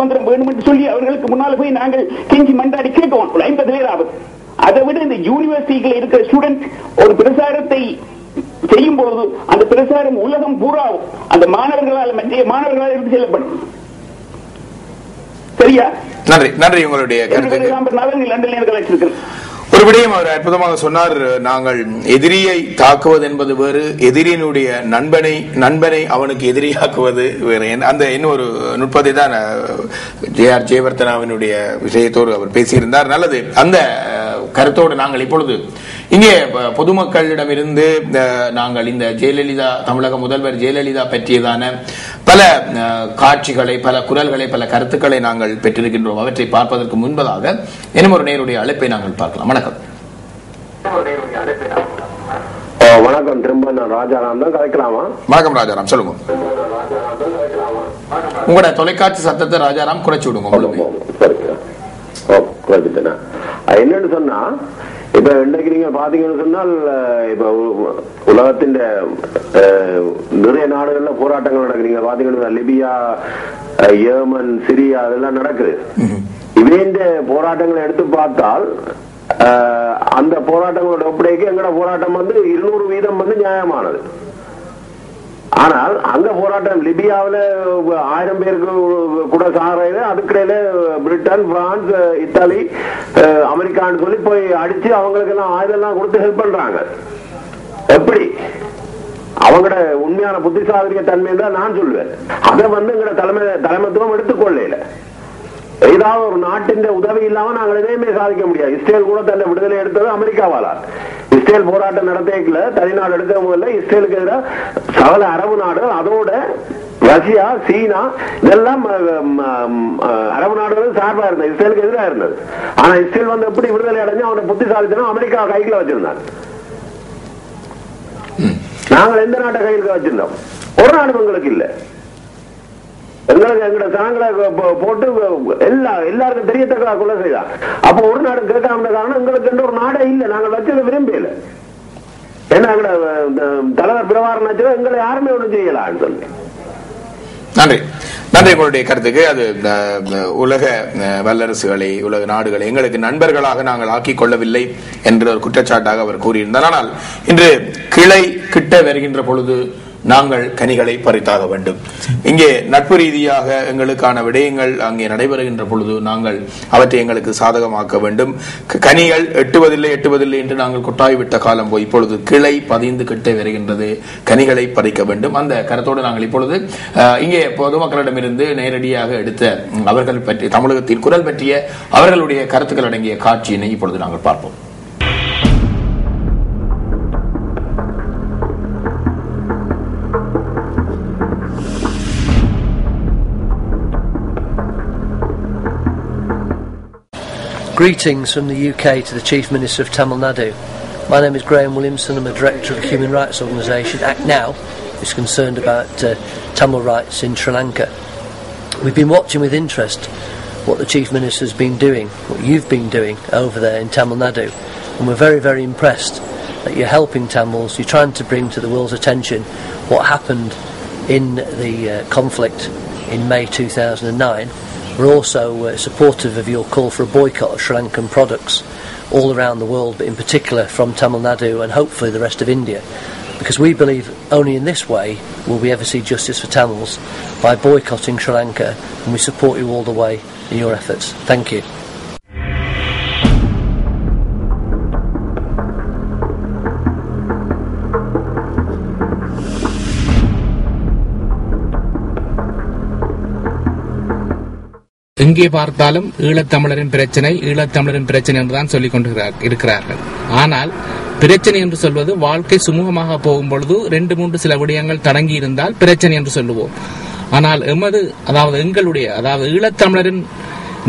சுதந்திரம் வேண்டும் என்று சொல்லி அவர்களுக்கு முன்னால் போய் நாங்கள் கெஞ்சி மன்றாடி கேட்கணும் ஒரு ஐம்பது பேராவது. அதை விட இந்த யூனிவர்சிட்டியில் இருக்கிற ஸ்டூடெண்ட் ஒரு பிரசாரத்தை செய்யும் பொழுது அந்த பிரசாரம் உலகம் பூரா அந்த மாணவர்களால் மத்திய மாணவர்களால் எடுத்து செல்லப்படும். சரியா? நன்றி நன்றி உங்களுடைய கருத்துக்கு நலன்கள் லண்டனில் கலைச்சிருக்கிறேன் ஒரு விடயம் அவர் அற்புதமாக சொன்னார் நாங்கள் எதிரியை தாக்குவது என்பது வேறு எதிரியினுடைய நண்பனை நண்பனை அவனுக்கு எதிரியாக்குவது வேறு. அந்த இன்னொரு நுட்பத்தை தான் ஜே ஆர் ஜெயவர்த்தனாவினுடைய விஷயத்தோடு அவர் பேசியிருந்தார். நல்லது. அந்த கருத்தோடு நாங்கள் இப்பொழுது இங்கே ப- பொதுமக்களிடமிருந்து அஹ், நாங்கள் இந்த ஜெயலலிதா தமிழக முதல்வர் ஜெயலலிதா பற்றியதான பல காட்சிகளை பல குரல்களை பல கருத்துக்களை நாங்கள் பெற்றிருக்கின்றோம். அவற்றை பார்ப்பதற்கு முன்பதாக இன்னும் ஒரு நேருடைய அழைப்பை நாங்கள் பார்க்கலாம். வணக்கம். வணக்கம். திரும்ப நான் ராஜாராம் தான் கதைக்கலாமா வணக்கம் ராஜாராம். சொல்லுங்க. உங்களோட தொலைக்காட்சி சத்தத்தை ராஜாராம் குறைச்சு விடுங்க என்னன்னு சொன்னா இப்ப இன்னைக்கு நீங்க பாத்தீங்கன்னு சொன்னால் இப்ப உலகத்தின் நிறைய நாடுகள்ல போராட்டங்கள் நடக்குது. நீங்க பாத்தீங்கன்னா லிபியா ஏமன் சிரியா அதெல்லாம் நடக்குது. இவன் போராட்டங்களை எடுத்து பார்த்தால் அந்த போராட்டங்களோட ஒப்படைக்கு எங்களோட போராட்டம் வந்து இருநூறு வீதம் வந்து நியாயமானது. ஆனால் அங்க போராட்டம் லிபியாவுல ஆயிரம் பேருக்கு கூட சாரையில அதுக்கிடையில பிரிட்டன் பிரான்ஸ் இத்தாலி அமெரிக்கான்னு சொல்லி போய் அடிச்சு அவங்களுக்கு எல்லாம் ஆயுதம் எல்லாம் கொடுத்து ஹெல்ப் பண்றாங்க. எப்படி? அவங்களோட உண்மையான புத்திசாலிய தன்மை தான் நான் சொல்லுவேன் அதை வந்து எங்களோட தலைமை தலைமைத்துவம் எடுத்துக்கொள்ளல. ஏதாவது ஒரு நாட்டின் உதவி இல்லாம நாங்கள் எதையுமே சாதிக்க முடியாது. இஸ்ரேல் கூட தன்னை விடுதலை எடுத்தது அமெரிக்காவால. இஸ்ரேல் போராட்டம் நடத்திக்கல தனிநாடு எடுக்க முதல்ல இஸ்ரேலுக்கு எதிராக சகல அரபு நாடுகள் அதோட ரஷ்யா சீனா இதெல்லாம் அரபு நாடுகள் சார்பா இருந்தது. இஸ்ரேலுக்கு எதிராக இருந்தது. ஆனா இஸ்ரேல் வந்து எப்படி விடுதலை அடைஞ்சு அவனை புத்திசாலித்தனம் அமெரிக்கா கைக்குள்ள வச்சிருந்தாங்க நாங்கள் எந்த நாட்டை கையில் வச்சிருந்தோம்? ஒரு நாடு எங்களுக்கு இல்ல. எங்களுக்கு எங்களோட சனங்களை போட்டு எல்லா எல்லாருக்கும் தெரியத்தக்க கொலை செய்தா? அப்ப ஒரு நாடு கேட்காம காரணம் எங்களுக்கு எந்த ஒரு நாடே இல்ல. நாங்கள் வச்சதை விரும்பல ஏன்னா எங்கட தலைவர் பிரபாகரன் வச்சது எங்களை யாருமே ஒண்ணும் செய்யலான்னு சொல்லி. நன்றி. நன்றி உங்களுடைய கருத்துக்கு. அது உலக வல்லரசுகளை உலக நாடுகளை எங்களுக்கு நண்பர்களாக நாங்கள் ஆக்கிக் கொள்ளவில்லை என்ற ஒரு குற்றச்சாட்டாக அவர் கூறியிருந்தார். ஆனால் இன்று கிளை கிட்ட வருகின்ற பொழுது நாங்கள் கனிகளை பறித்தாக வேண்டும். இங்கே நட்பு ரீதியாக எங்களுக்கான விடயங்கள் அங்கே நடைபெறுகின்ற பொழுது நாங்கள் அவற்றை எங்களுக்கு சாதகமாக்க வேண்டும். கனிகள் எட்டுவதில்லை எட்டுவதில்லை என்று நாங்கள் கொட்டாய் விட்ட காலம் போய் இப்பொழுது கிளை பதிந்து கிட்டே வருகின்றது. கனிகளை பறிக்க வேண்டும். அந்த கருத்தோடு நாங்கள் இப்பொழுது அஹ், இங்கே பொதுமக்களிடமிருந்து நேரடியாக எடுத்த அவர்கள் பற்றி தமிழகத்தின் குரல் பற்றிய அவர்களுடைய கருத்துக்கள் அடங்கிய காட்சியினை இப்பொழுது நாங்கள் பார்ப்போம். Greetings from the UK to the Chief Minister of Tamil Nadu. My name is Graham Williamson. I'm a director of a human rights organisation, Act Now, is concerned about uh, Tamil rights in Sri Lanka. We've been watching with interest what the Chief Minister's been doing, what you've been doing over there in Tamil Nadu, and we're very, very impressed that you're helping Tamils, you're trying to bring to the world's attention what happened in the uh, conflict in May 2009. We're also uh, supportive of your call for a boycott of Sri Lankan products all around the world, but in particular from Tamil Nadu and hopefully the rest of India. Because we believe only in this way will we ever see justice for Tamils by boycotting Sri Lanka, and we support you all the way in your efforts. Thank you. எங்கே பார்த்தாலும் ஈழத்தமிழரின் பிரச்சனை ஈழத்தமிழரின் பிரச்சனை என்றுதான் சொல்லிக் கொண்டு இருக்கிறார்கள். ஆனால் பிரச்சனை என்று சொல்வது வாழ்க்கை சுமூகமாக போகும் பொழுது ரெண்டு மூன்று சில விடயங்கள் தடங்கி இருந்தால் பிரச்சனை என்று சொல்லுவோம். ஆனால் எமது அதாவது எங்களுடைய அதாவது ஈழத்தமிழரின்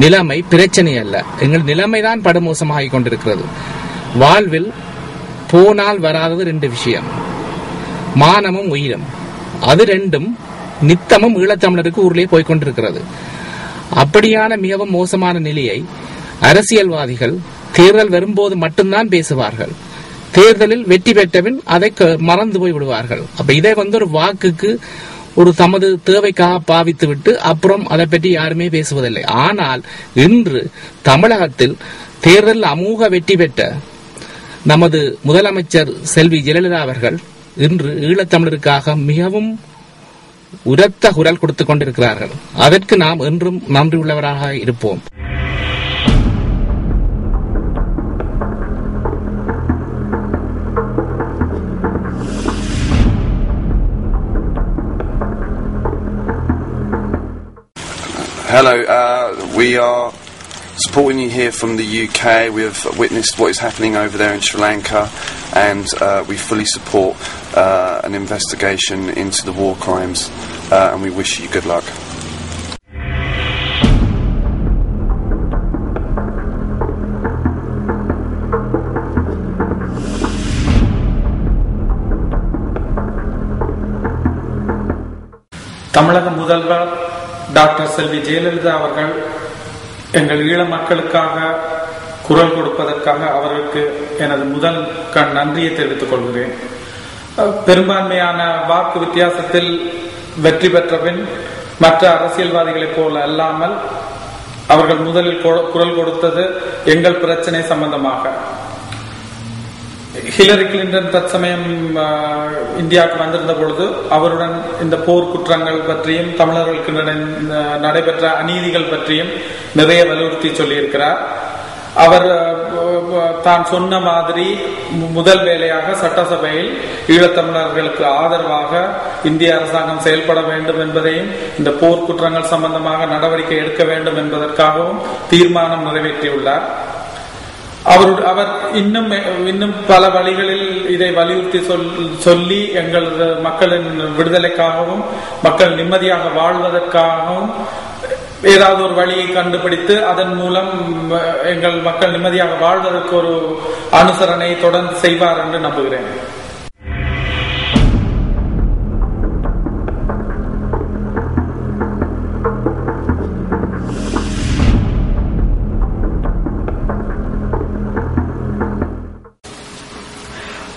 நிலைமை பிரச்சனை அல்ல. எங்கள் நிலைமைதான் படுமோசமாகிக் கொண்டிருக்கிறது. வாழ்வில் போனால் வராதது ரெண்டு விஷயம். மானமும் உயிரும். அது ரெண்டும் நித்தமும் ஈழத்தமிழருக்கு ஊரிலே போய்கொண்டிருக்கிறது அப்படியான மிகவும் மோசமான நிலையை அரசியல்வாதிகள் தேர்தல் வரும்போது மட்டும்தான் பேசுவார்கள். தேர்தலில் வெற்றி பெற்றபின் அதை க- மறந்து போய் விடுவார்கள். அப்ப இதை வந்து ஒரு வாக்குக்கு ஒரு தமது தேவைக்காக பாவித்துவிட்டு அப்புறம் அதை பற்றி யாருமே பேசுவதில்லை. ஆனால் இன்று தமிழகத்தில் தேர்தல் அமூக வெற்றி பெற்ற நமது முதலமைச்சர் செல்வி ஜெயலலிதா அவர்கள் இன்று ஈழத்தமிழருக்காக மிகவும் உரத்த குரல் கொடுத்துக் கொண்டிருக்கிறார்கள். அதற்கு நாம் என்றும் நன்றியுள்ளவராக இருப்போம். Hello, uh, we are supporting you here from the UK. We have witnessed what is happening over there in Sri Lanka, and uh, we fully support uh, an investigation into the war crimes, uh, and we wish you good luck. தமிழக முதல்வர் doctor செல்வி ஜெயலலிதா அவர்கள் எங்கள் ஈழ மக்களுக்காக குரல் கொடுப்பதற்காக அவருக்கு எனது முதல் கண் நன்றியை தெரிவித்துக் கொள்கிறேன். பெரும்பான்மையான வாக்கு வித்தியாசத்தில் வெற்றி பெற்ற பின் மற்ற அரசியல்வாதிகளைப் போல அல்லாமல் அவர்கள் முதலில் குரல் கொடுத்தது எங்கள் பிரச்சனை சம்பந்தமாக. ஹிலரி கிளின்டன் தற்சமயம் இந்தியாவுக்கு வந்திருந்த பொழுது அவருடன் இந்த போர் குற்றங்கள் பற்றியும் தமிழர்களுக்கு நடைபெற்ற அநீதிகள் பற்றியும் நிறைய வலியுறுத்தி சொல்லியிருக்கிறார். அவர் தான் சொன்ன மாதிரி முதல் வேலையாக சட்டசபையில் ஈழத்தமிழர்களுக்கு ஆதரவாக இந்திய அரசாங்கம் செயல்பட வேண்டும் என்பதையும் இந்த போர்க்குற்றங்கள் சம்பந்தமாக நடவடிக்கை எடுக்க வேண்டும் என்பதற்காகவும் தீர்மானம் நிறைவேற்றியுள்ளார். அவர் அவர் இன்னும் இன்னும் பல வழிகளில் இதை வலியுறுத்தி சொல் சொல்லி எங்களது மக்களின் விடுதலைக்காகவும் மக்கள் நிம்மதியாக வாழ்வதற்காகவும் ஏதாவது ஒரு வழியை கண்டுபிடித்து அதன் மூலம் எங்கள் மக்கள் நிம்மதியாக வாழ்வதற்கு ஒரு அனுசரணை தொடர்ந்து செய்வார் என்று நம்புகிறேன்.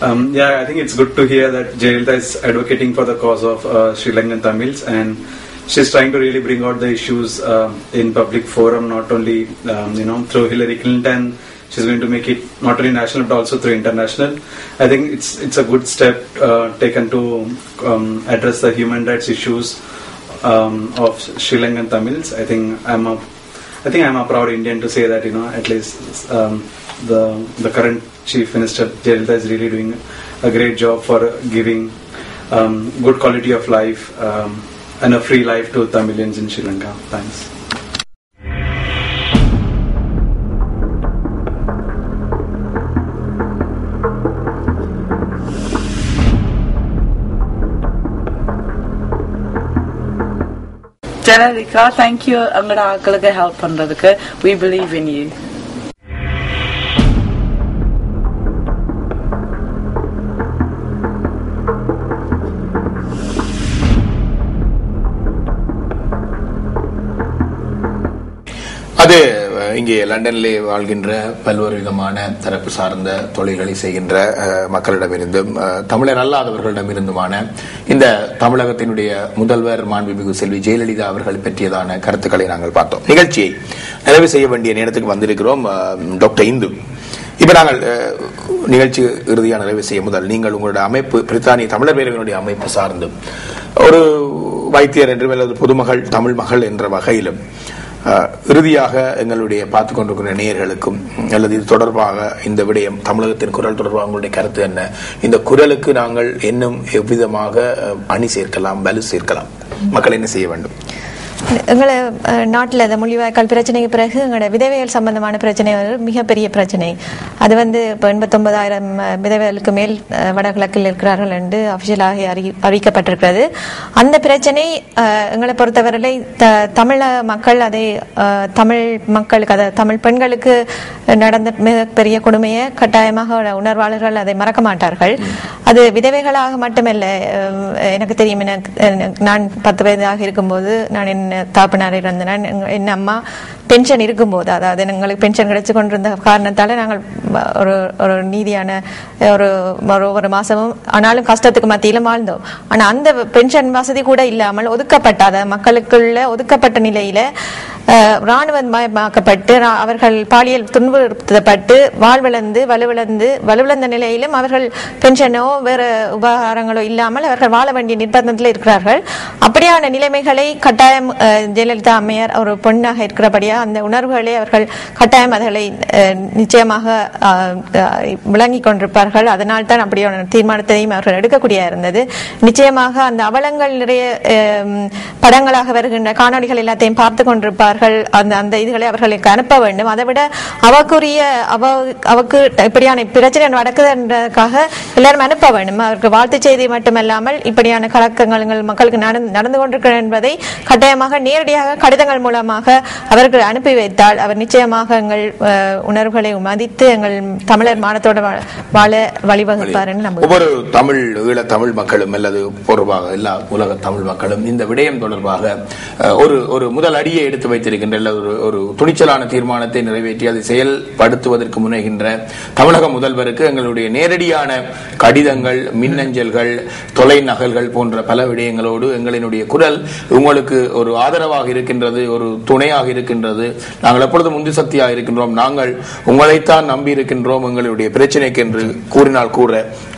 Um, yeah, I think it's good to hear that Jayalalitha is advocating for the cause of uh, Sri Lankan Tamils and she's trying to really bring out the issues um in public forum, not only um, you know through Hillary Clinton. She's going to make it not only national but also through international. I think it's it's a good step uh, taken to um, address the human rights issues um, of Sri Lankan Tamils. I think I'm a I think I'm a proud Indian to say that you know at least um, the the current chief minister Jayalalitha is really doing a great job for giving um, good quality of life um, and a free life to Tamilians in Sri Lanka. Thanks. ஜனரிகா thank you அங்கட ஆட்களுக்கு help பண்றதுக்கு we believe in you வந்து இங்கே லண்டனிலே வாழ்கின்ற பல்வேறு விதமான தரப்பு சார்ந்த தொழில்களை செய்கின்ற மக்களிடமிருந்தும் தமிழர் அல்லாதவர்களிடமிருந்துமான இந்த தமிழகத்தினுடைய முதல்வர் மாண்புமிகு செல்வி ஜெயலலிதா அவர்கள் பற்றியதான கருத்துக்களை நாங்கள் பார்த்தோம். நிகழ்ச்சியை நிறைவு செய்ய வேண்டிய நேரத்துக்கு வந்திருக்கிறோம் டாக்டர் இந்து. இப்ப நாங்கள் நிகழ்ச்சி இறுதியாக நிறைவு செய்ய முதல் நீங்கள் உங்களுடைய அமைப்பு பிரித்தானிய தமிழர் பேரவையினுடைய அமைப்பு சார்ந்தும் ஒரு வைத்தியர் என்றும் அல்லது பொதுமகள் தமிழ் மகள் என்ற வகையிலும் இறுதியாக எங்களுடைய பார்த்து கொண்டிருக்கிற நேயர்களுக்கும் அல்லது இது தொடர்பாக இந்த விடயம் தமிழகத்தின் குரல் தொடர்பாக உங்களுடைய கருத்து என்ன? இந்த குரலுக்கு நாங்கள் இன்னும் எவ்விதமாக அணி சேர்க்கலாம் வலு சேர்க்கலாம்? மக்கள் என்ன செய்ய வேண்டும்? எங்களை நாட்டில் இந்த மொழிவாய்க்கால் பிரச்சனைக்கு பிறகு எங்களோட விதவைகள் சம்பந்தமான பிரச்சனை வந்து மிகப்பெரிய பிரச்சனை. அது வந்து இப்போ எண்பத்தொன்பதாயிரம் விதவைகளுக்கு மேல் வடகிழக்கில் இருக்கிறார்கள் என்று அஃபிஷியலாக அறி அறிவிக்கப்பட்டிருக்கிறது. அந்த பிரச்சனை எங்களை பொறுத்தவரையிலே த தமிழ மக்கள் அதை தமிழ் மக்களுக்கு அதை தமிழ் பெண்களுக்கு நடந்த மிகப்பெரிய கொடுமையை கட்டாயமாக உணர்வாளர்கள் அதை மறக்க மாட்டார்கள். அது விதவைகளாக மட்டுமல்ல எனக்கு தெரியும் எனக்கு எனக்கு- நான் பத்து வயதாக இருக்கும்போது நான் என் தாப்பனார் இறந்தேன் என் அம்மா பென்ஷன் இருக்கும்போது அதாவது எங்களுக்கு பென்ஷன் கிடைச்சு கொண்டிருந்த காரணத்தால் நாங்கள் ஒரு ஒரு நீதியான ஒரு ஒரு ஒரு ஆனாலும் கஷ்டத்துக்கு மத்தியிலும் வாழ்ந்தோம். ஆனால் அந்த பென்ஷன் வசதி கூட இல்லாமல் ஒதுக்கப்பட்டாத மக்களுக்குள்ள ஒதுக்கப்பட்ட நிலையில் இராணுவமயமாக்கப்பட்டு ரா- அவர்கள் பாலியல் துன்புறுத்தப்பட்டு வாழ்விழந்து வலுவிழந்து வலுவிழந்த நிலையிலும் அவர்கள் பென்ஷனோ வேறு உபகாரங்களோ இல்லாமல் அவர்கள் வாழ வேண்டிய நிர்பந்தத்தில் இருக்கிறார்கள். அப்படியான நிலைமைகளை கட்டாயம் ஜெயலலிதா அம்மையார் ஒரு பெண்ணாக இல்லையா? அந்த உணர்வுகளை அவர்கள் கட்டாயம் அவர்களை நிச்சயமாக விளங்கி கொண்டிருப்பார்கள். அதனால் தான் அப்படியான தீர்மானத்தையும் அவர்கள் எடுக்கக்கூடிய இருந்தது நிச்சயமாக அந்த அவலங்கள் நிறைய படங்களாக வருகின்ற காணொலிகள் எல்லாத்தையும் பார்த்து கொண்டிருப்பார்கள். அந்த அந்த இதுகளை அவர்களுக்கு அனுப்ப வேண்டும். அதை விட அவக்குரிய அவ அவக்கு இப்படியான பிரச்சனை நடக்குதுன்றதுக்காக எல்லாரும் அனுப்ப வேண்டும். அவருக்கு வாழ்த்து செய்தி மட்டுமல்லாமல் இப்படியான கலக்கங்கள் மக்களுக்கு நடந்து நடந்து கொண்டிருக்கிறது என்பதை கட்டாயமாக நேரடியாக கடிதங்கள் மூலமாக அவர்கள் அனுப்பி வைத்தால் அவர் நிச்சயமாக எங்கள் உணர்வுகளை மதித்து எங்கள் தமிழர் மானத்தோட வாழ வழிவகுப்பார் ஒவ்வொரு தமிழ் ஈழ தமிழ் மக்களும் அல்லது பொறுப்பாக எல்லா உலக தமிழ் மக்களும் இந்த விடயம் தொடர்பாக ஒரு ஒரு முதல் அடியை எடுத்து வைத்திருக்கின்ற ஒரு ஒரு துணிச்சலான தீர்மானத்தை நிறைவேற்றி அதை செயல்படுத்துவதற்கு முனைகின்ற தமிழக முதல்வருக்கு எங்களுடைய நேரடியான கடிதங்கள் மின்னஞ்சல்கள் தொலை நகல்கள் போன்ற பல விடயங்களோடு எங்களினுடைய குரல் உங்களுக்கு ஒரு ஆதரவாக இருக்கின்றது ஒரு துணையாக இருக்கின்றது. இருக்கிறது. நாங்கள் எப்பொழுதும் உந்து சக்தியாக இருக்கின்றோம் நாங்கள் உங்களைத்தான் நம்பி இருக்கின்றோம் எங்களுடைய பிரச்சனைக்கு என்று கூறினால் கூற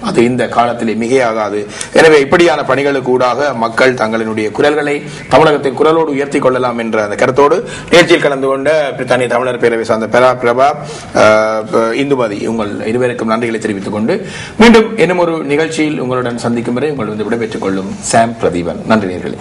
அது இந்த காலத்திலே மிகையாகாது. எனவே இப்படியான பணிகளுக்கு ஊடாக மக்கள் தங்களினுடைய குரல்களை தமிழகத்தின் குரலோடு உயர்த்தி கொள்ளலாம் என்ற அந்த கருத்தோடு நிகழ்ச்சியில் கலந்து கொண்ட பிரித்தானிய தமிழர் பேரவை சார்ந்த பெரா பிரபா இந்துமதி உங்கள் இருவருக்கும் நன்றிகளை தெரிவித்துக் கொண்டு மீண்டும் இன்னும் ஒரு நிகழ்ச்சியில் உங்களுடன் சந்திக்கும் வரை உங்கள் வந்து விடைபெற்றுக் கொள்ளும் சாம் பிரதீபன். நன்றி நேர்களே.